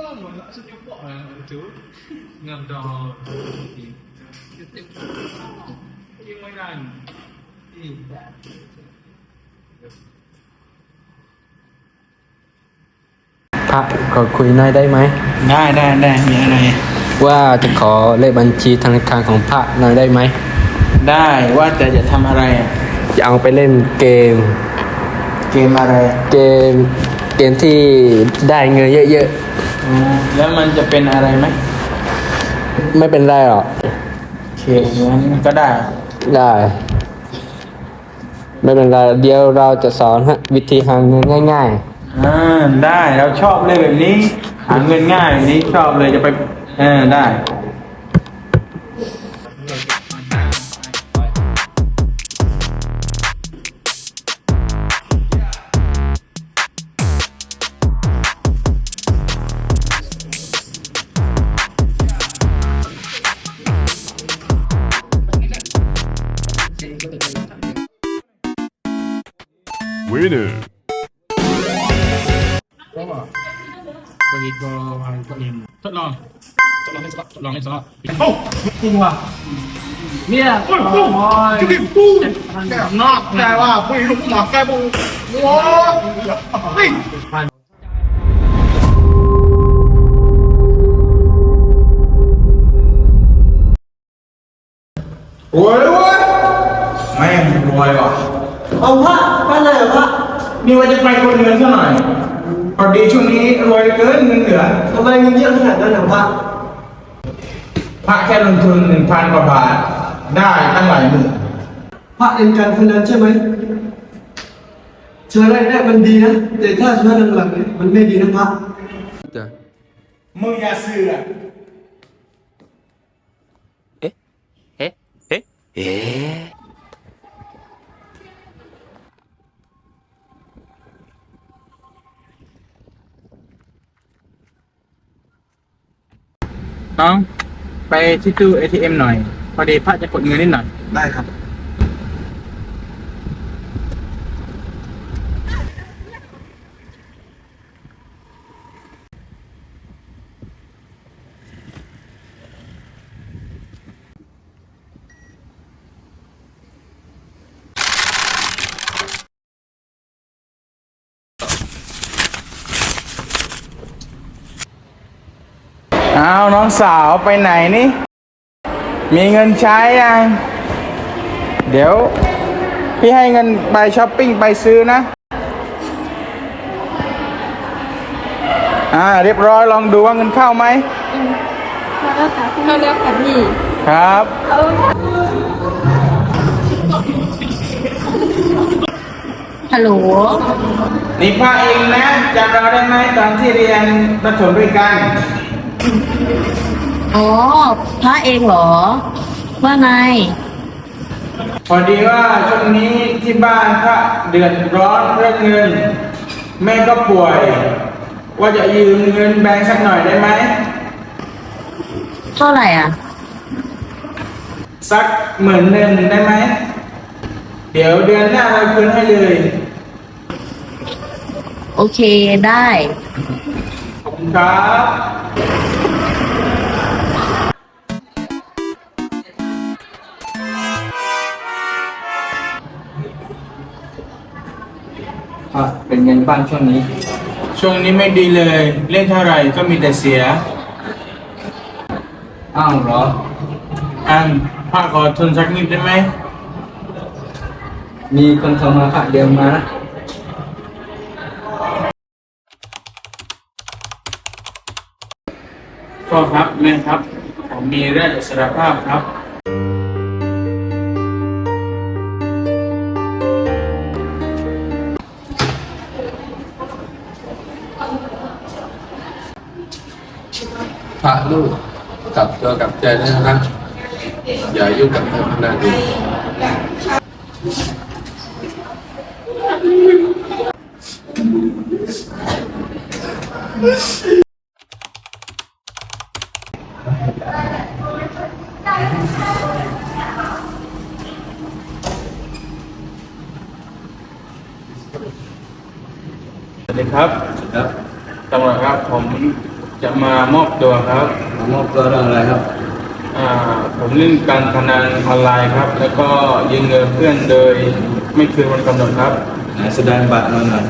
malah sejumpa ah, itu ngam dah kita yang mainan eh พระขอคุยหน่อยได้ไหม ได้ได้ได้มีอะไร ว่าจะขอเลขบัญชีธนาคารของพระหน่อยได้ไหม ได้ว่าแต่จะทำอะไรอะจะเอาไปเล่นเกม เกมอะไร เกม เกมที่ได้เงินเยอะอืม แล้วมันจะเป็นอะไรไหมๆไม่เป็นไรหรอก โอเคงั้นก็ได้ ได้ ไม่เป็นไร เดี๋ยวเราจะสอนฮะวิธีหาเงินง่าย อ่าได้เราชอบเลยแบบนี้ หาเงินง่ายแบบนี้ชอบเลยจะไปเออได้ Winner. ก็บริกรวางตัวเองทดลองทดลองเล่นสล็อตทดลองเล่นสล็อตโอ้จริงว่ะเนี่ยโอ้ยโอ้ยจะกินปูแกนอกแต่ว่าปุ้ยลูกหมอกแกบุ้งโว้เฮ้ยรวยเลยเว้ยแม่งรวยว่ะเอาพระ ไปไหนเหรอพระนี่ว่าจะไปกดเงินซะหน่อยพอดีช่วงนี้รวยเกินเงินเหลือทำไมเงินเยอะขนาดนั้นเหรอพระพระแค่ลงทุนหนึ่งพันกว่าบาท ได้ตั้งหลายหมื่นพระเล่นการพนันใช่ไหมเชิญแรกๆมันดีนะแต่ถ้าเชิญหลังๆเนี่ยมันไม่ดีนะพระๆจะมึงอย่าเสือก น้อง ไปที่ตู้ ATM หน่อย พอดีพระจะกดเงินนิดหน่อย ได้ครับ อ้าวน้องสาวไปไหนนี่ มีเงินใช้ยัง เดี๋ยว พี่ให้เงินไปช้อปปิ้งไปซื้อนะ อ่าเรียบร้อยลองดูว่าเงินเข้าไหมเข้าแล้วค่ะพี่ครับ ฮัลโหล นี่พ่อเองนะจำเราได้ไหมตอนที่เรียนประถมด้วยกัน อ๋อ พระเองเหรอ ว่าไง พอดีว่าช่วงนี้ที่บ้านพระเดือดร้อนเรื่องเงิน แม่ก็ป่วย ว่าจะยืมเงินแบงค์สักหน่อยได้ไหม เท่าไหร่อะ สักหมื่นหนึ่งได้ไหม เดี๋ยวเดือนหน้าเราคืนให้เลย โอเคได้ ขอบคุณครับ พระเป็นไงบ้างช่วงนี้ ช่วงนี้ไม่ดีเลย เล่นเท่าไหร่ก็มีแต่เสีย อ้าวเหรอ อันพ่อขอทุนสักนิดได้ไหม มีคนโทรมาพระเดียวมานะพ่อครับแม่ครับ ผมมีเรื่องอิสรภาพครับ ลูกกลับตัวกลับใจได้แล้วนะอย่ายุ่งกับการพนันอีกสวัสดีครับ ครับตำรวจครับผม จะมามอบตัวครับมอบตัวเรื่องอะไรครับ อ่า ผมเล่นการพนันออนไลน์ครับ แล้วก็ยืมเงินเพื่อนโดยไม่คืนวันกำหนดครับไหนแสดงบัตรมาหน่อย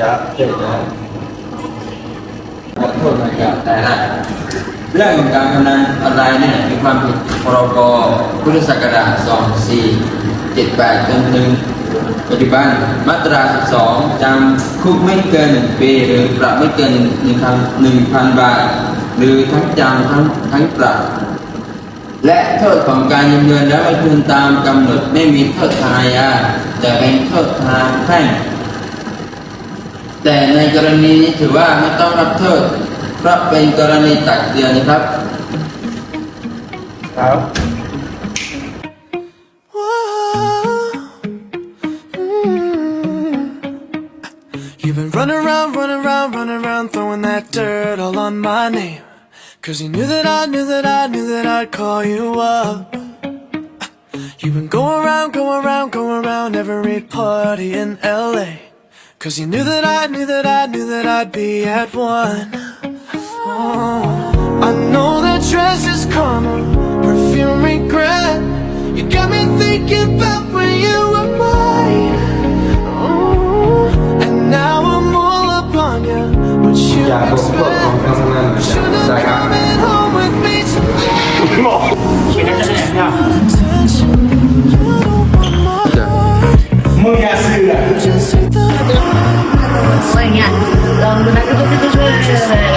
จะเจ็บนะขอโทษนะครับ เรื่องของการพนันออนไลน์เนี่ยมีความผิดพรบพุทธศักราช 2478 จนถึงปัจจุบันมาตรา 12 จำคุกไม่เกิน 1 ปี หรือปรับไม่เกิน1,000 0บาท หรือทั้งจำทั้งทั้งปรับ และโทษของการยืมเงินและไม่คืนตามกำหนดไม่มีโทษทางอาญาแต่เป็นโทษทางแพ่งแต่ในกรณีนี้ถือว่าไม่ต้องรับโทษ พราะเป็นกรณีตักเตือนนะครับ ครับ You've been running around, running around, running around, throwing that dirt all on my name. Cause you knew that I knew that I knew that I'd call you up. You've been going around, going around, going around every party in LA. Cause you knew that I knew that I knew that I'd be at one. I know that dress is karma, perfume regret You got me thinking about when you were mine Ooh, And now I'm all up on you What you expect Should have come home with me tonight Mengasih lah. Banyak. Dalam benaknya begitu sulit.